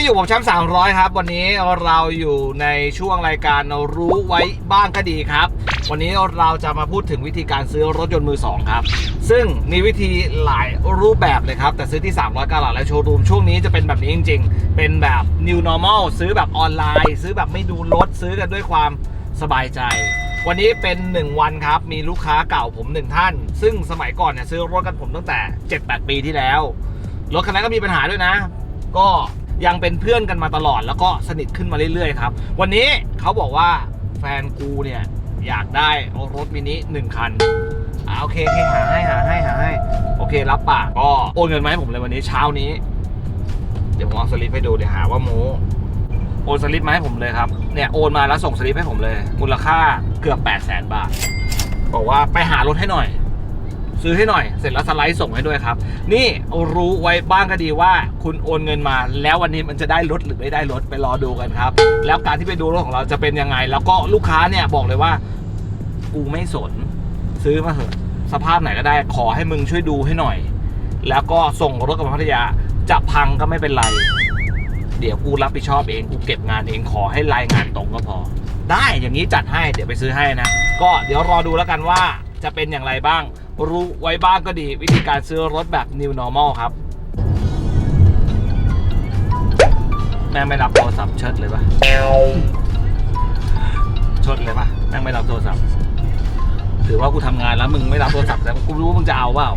นี้อยู่ผมแชมป์300ครับ วันนี้เราอยู่ในช่วงรายการรู้ไว้บ้างก็ดีครับ วันนี้เราจะมาพูดถึงวิธีการซื้อรถยนต์มือสองครับ ซึ่งมีวิธีหลายรูปแบบเลยครับ แต่ซื้อที่ 300กาลัดและโชว์รูมช่วงนี้จะเป็นแบบนี้จริง ๆ เป็นแบบ new normal ซื้อแบบออนไลน์ ซื้อแบบไม่ดูรถซื้อกันด้วยความสบายใจวันนี้เป็น 1 วันครับ มีลูกค้าเก่าผมหนึ่งท่าน ซึ่งสมัยก่อนเนี่ยซื้อรถกันผมตั้งแต่ 7-8 ปีที่แล้ว รถคันนั้นก็มีปัญหาด้วยนะ ก็ ยังเป็นเพื่อนกันมาตลอดแล้วก็สนิทขึ้นมาเรื่อยๆครับ วันนี้เขาบอกว่าแฟนกูเนี่ยอยากได้รถมินิหนึ่งคันอ่าโอเคโอเคหาให้หาให้หาให้โอเครับปากก็โอนเงินมาให้ผมเลยวันนี้เช้านี้ เดี๋ยวผมเอาสลิปให้ดูเดี๋ยวหาว่าโมโอนสลิปมาให้ผมเลยครับเนี่ยโอนมาแล้วส่งสลิปให้ผมเลย มูลค่าเกือบ8 0 0 0 0 0 บาท บอกว่าไปหารถให้หน่อย ซื้อให้หน่อย เสร็จแล้วสไลด์ส่งให้ด้วยครับ นี่รู้ไว้บ้างก็ดีว่าคุณโอนเงินมา แล้ววันนี้มันจะได้รถหรือไม่ได้รถไปรอดูกันครับ แล้วการที่ไปดูรถของเราจะเป็นยังไง แล้วก็ลูกค้าเนี่ยบอกเลยว่ากูไม่สน ซื้อมาเถอะสภาพไหนก็ได้ ขอให้มึงช่วยดูให้หน่อย แล้วก็ส่งรถกับพัทยาจะพังก็ไม่เป็นไร เดี๋ยวกูรับผิดชอบเองกูเก็บงานเองขอให้รายงานตรงก็พอ ได้อย่างนี้จัดให้เดี๋ยวไปซื้อให้นะ ก็เดี๋ยวรอดูแล้วกันว่าจะเป็นอย่างไรบ้าง รู้ไว้บ้างก็ดี วิธีการซื้อรถแบบ new normal ครับ แม่งไม่รับโทรศัพท์เชิดเลยปะชดเลยปะแม่งไม่รับโทรศัพท์ถือว่ากูทำงานแล้วมึงไม่รับโทรศัพท์แต่กูรู้ว่ามึงจะเอาเปล่า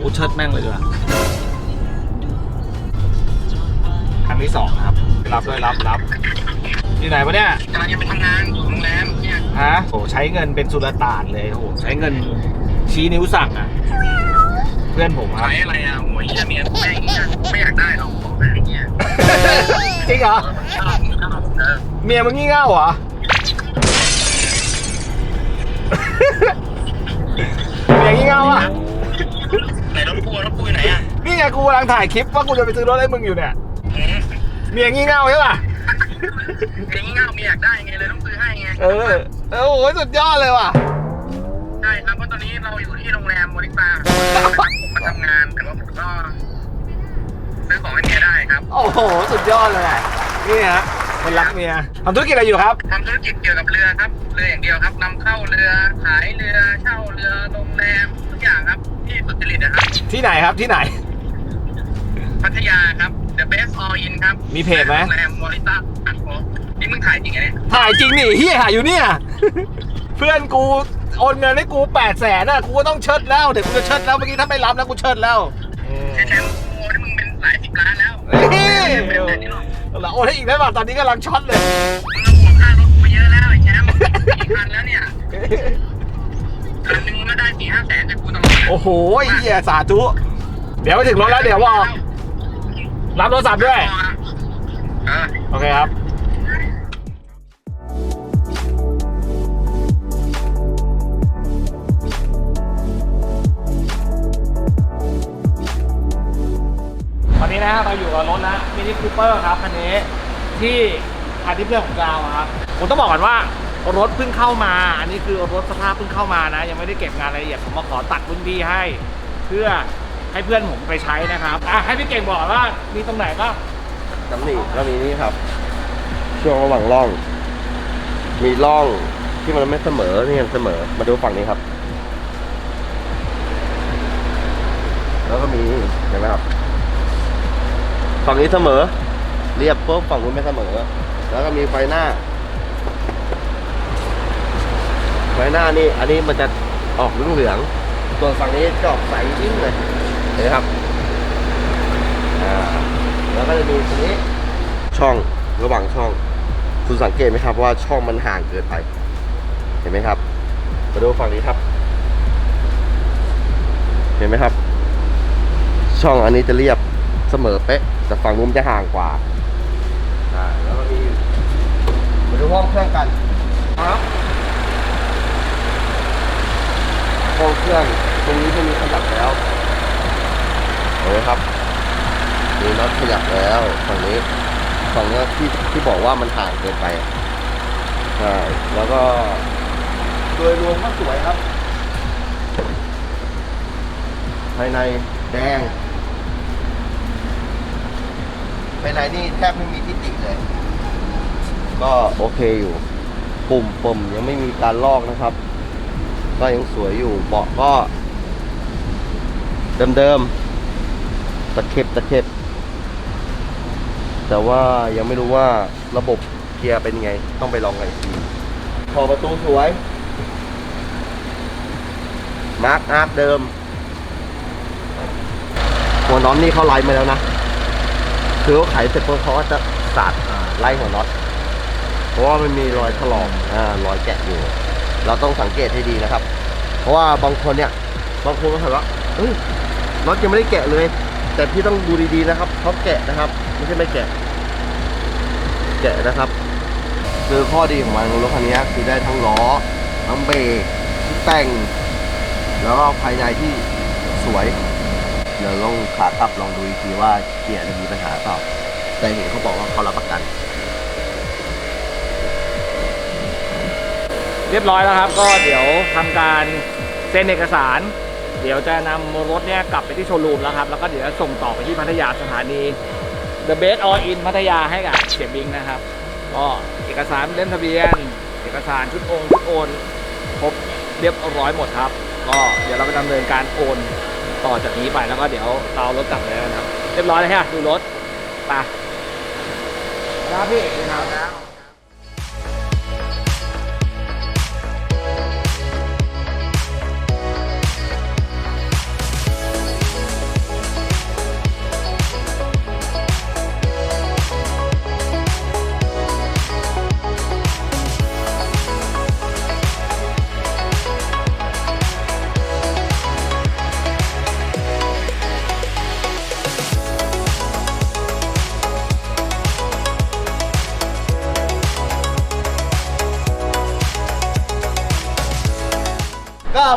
กูเชิดแม่งเลยดีกว่าครั้งที่สองครับรับด้วยรับรับที่ไหนวะเนี่ยกำลังจะไปทำงานอยู่โรงแรมเนี่ยฮะโหใช้เงินเป็นสุลต่านเลยโหใช้เงิน ชี้นิ้วสั่งอะ เพื่อนผมครับ ขายอะไรอะโอ้ยเหี้ยเมียแม่งเหี้ยไม่อยากได้หรอกบอกแบบเนี้ยจริงเหรอเออมันชอบมันชอบเออเมียมึงงี่เง่าเหรอ เมียงี่เง่าอะ ไหนรถกูรถกูอยู่ไหนอะนี่ไงกูกำลังถ่ายคลิปว่ากูจะไปซื้อรถให้มึงอยู่เนี่ย อืมเมียงี่เง่าใช่ป่ะเมียงี่เง่าเมียอยากได้ไงเลยต้องซื้อให้ไงเออ เออโอ้โหสุดยอดเลยว่ะใช่ครับเพราะตอนนี้เราอยู่ที่โรงแรมโมนิตานะครับผมมาทำงานแต่ว่าผมก็ซื้อของให้เมียได้ครับโอ้โห สุดยอดเลยอะนี่ฮะคนรักเมียทำธุรกิจอะไรอยู่ครับ ทำธุรกิจเกี่ยวกับเรือครับเรืออย่างเดียวครับนำเข้าเรือขายเรือเช่าเรือโรงแรมทุกอย่างครับที่สุจริตนะครับที่ไหนครับที่ไหน พัทยาครับ The Best All In ครับมีเพจไหม โรงแรมมอริต้าอันโคนี่มึงถ่ายจริงเหรอเนี่ยถ่ายจริงนี่เฮียถ่ายอยู่เนี่ย เพื่อนกู โอนเงินให้กูแปดแสนน่ะกูก็ต้องเชิดแล้วเดี๋ยวกูจะเชิดแล้วเมื่อกี้ถ้าไม่รับนะกูเชิดแล้วแค่แชมป์โอ้ที่มึงเป็นหลายสิบล้านแล้วเฮ้ยเป็นแบบนี้หรอกแล้วโอนให้อีกได้ป่ะตอนนี้กำลังช็อตเลยมึงเอาหัวค่ารถกูเยอะแล้วไอ้แชมป์กี่คันแล้วเนี่ยคันหนึงมาได้สี่ห้าแสนจากกูตลอดนะโอ้โหเฮียสาธุเดี๋ยวไปถึงรถแล้วเดี๋ยวบอกรับโทรศัพท์ด้วยเออโอเคครับ ตอนนี้นะเราอยู่กับรถนะมินิคูเปอร์ครับคันนี้ที่คันทีเพื่อนของเราครับผมต้องบอกก่อนว่ารถเพิ่งเข้ามา อันนี้คือรถสภาพเพิ่งเข้ามานะ ยังไม่ได้เก็บงานรายละเอียดผมมาขอตัดพื้นที่ให้ เพื่อให้เพื่อนผมไปใช้นะครับอะให้พี่เก่งบอกว่ามีตรงไหนบ้างตำหนิก็มีนี่ครับ ช่วงระหว่างร่อง มีร่องที่มันไม่เสมอนี่มันเสมอมาดูฝั่งนี้ครับ แล้วก็มีเห็นไหมครับ ฝั่งนี้เสมอ เรียบปุ๊บฝั่งนู้นไม่เสมอ แล้วก็มีไฟหน้า ไฟหน้านี่ อันนี้มันจะออกเหลืองๆส่วนฝั่งนี้จะออกใสยิ่งเลยเห็นไหมครับแล้วก็จะมีตรงนี้ ช่องระหว่างช่อง คุณสังเกตไหมครับว่าช่องมันห่างเกินไป เห็นไหมครับ มาดูฝั่งนี้ครับ เห็นไหมครับ ช่องอันนี้จะเรียบ เสมอเป๊ะแต่ฝั่งนู้นจะห่างกว่าอ่าแล้วก็มีมาดูห้องเครื่องกันครับห้องเครื่องตรงนี้จะมีขยับแล้วเห็นไหมครับมีน็อตขยับแล้วฝั่งนี้ฝั่งนี้ที่ที่บอกว่ามันห่างเกินไปใช่แล้วก็โดยรวมก็สวยครับ ภายในแดง ภายในนี่แทบไม่มีที่ติเลย ก็โอเคอยู่ ปุ่มปุ่มยังไม่มีการลอกนะครับ ก็ยังสวยอยู่ เบาะก็ เดิมๆ ตะเข็บตะเข็บ แต่ว่ายังไม่รู้ว่าระบบเกียร์เป็นไง ต้องไปลองกันอีกทีพอประตูสวย มาร์กอาร์คเดิมหัวน็อตนี่เขาไล่มาแล้วนะ คือเขาไขเสร็จปุ๊บเขาก็จะสาดไล่หัวน็อตเพราะว่ามันมีรอยถลอกอ่ารอยแกะอยู่ เราต้องสังเกตให้ดีนะครับ เพราะว่าบางคนเนี่ยบางคนก็ถามว่าเฮ้ยน็อตยังไม่ได้แกะเลย แต่พี่ต้องดูดีๆนะครับเขาแกะนะครับไม่ใช่ไม่แกะ แกะนะครับคือข้อดีของมันรถคันนี้คือได้ทั้งล้อทั้งเบรกทั้งแต่ง แล้วก็ภายในที่สวย เดี๋ยวลองขากลับลองดูอีกทีว่าเกียร์จะมีปัญหาเปล่า แต่เห็นเขาบอกว่าเขารับประกัน เรียบร้อยแล้วครับ ก็เดี๋ยวทำการเซ็นเอกสาร เดี๋ยวจะนำรถเนี่ยกลับไปที่โชว์รูมแล้วครับ แล้วก็เดี๋ยวส่งต่อไปที่พัทยาสถานี The Best All In พัทยาให้กับเสียบิงนะครับ ก็เอกสารเล่มทะเบียน เอกสารชุดโอนชุดโอนครบเรียบร้อยหมดครับ ก็เดี๋ยวเราไปดำเนินการโอน ต่อจากนี้ไปแล้วก็เดี๋ยวเรารถกลับแลยนะครับ เรียบร้อยแล้วฮะดูรถไปครับพี่ครับ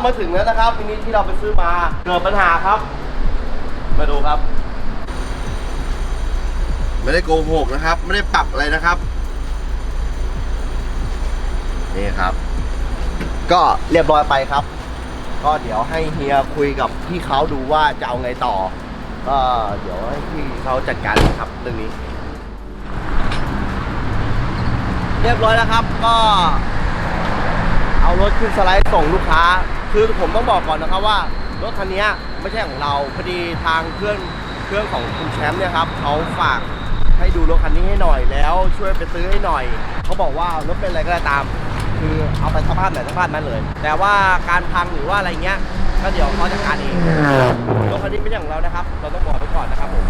มาถึงแล้วนะครับทีนี้ที่เราไปซื้อมาเกิดปัญหาครับ มาดูครับ ไม่ได้โกหกนะครับ ไม่ได้ปรับอะไรนะครับ นี่ครับ ก็เรียบร้อยไปครับ ก็เดี๋ยวให้เฮียคุยกับพี่เขาดูว่าจะเอาไงต่อ ก็เดี๋ยวให้พี่เขาจัดการนะครับเรื่องนี้ เรียบร้อยแล้วครับก็เอารถขึ้นสไลด์ส่งลูกค้า คือผมต้องบอกก่อนนะครับว่ารถคันนี้ไม่ใช่ของเราพอดีทางเพื่อนเพื่อนของคุณแชมป์เนี่ยครับเขาฝากให้ดูรถคันนี้ให้หน่อยแล้วช่วยไปซื้อให้หน่อยเขาบอกว่ารถเป็นอะไรก็ได้ตาม คือเอาไปสภาพไหนสภาพนั้นเลย แต่ว่าการพังหรือว่าอะไรเงี้ยก็เดี๋ยวเขาจัดการเองรถคันนี้ไม่ใช่ของเรานะครับ เราต้องบอกไว้ก่อนนะครับผม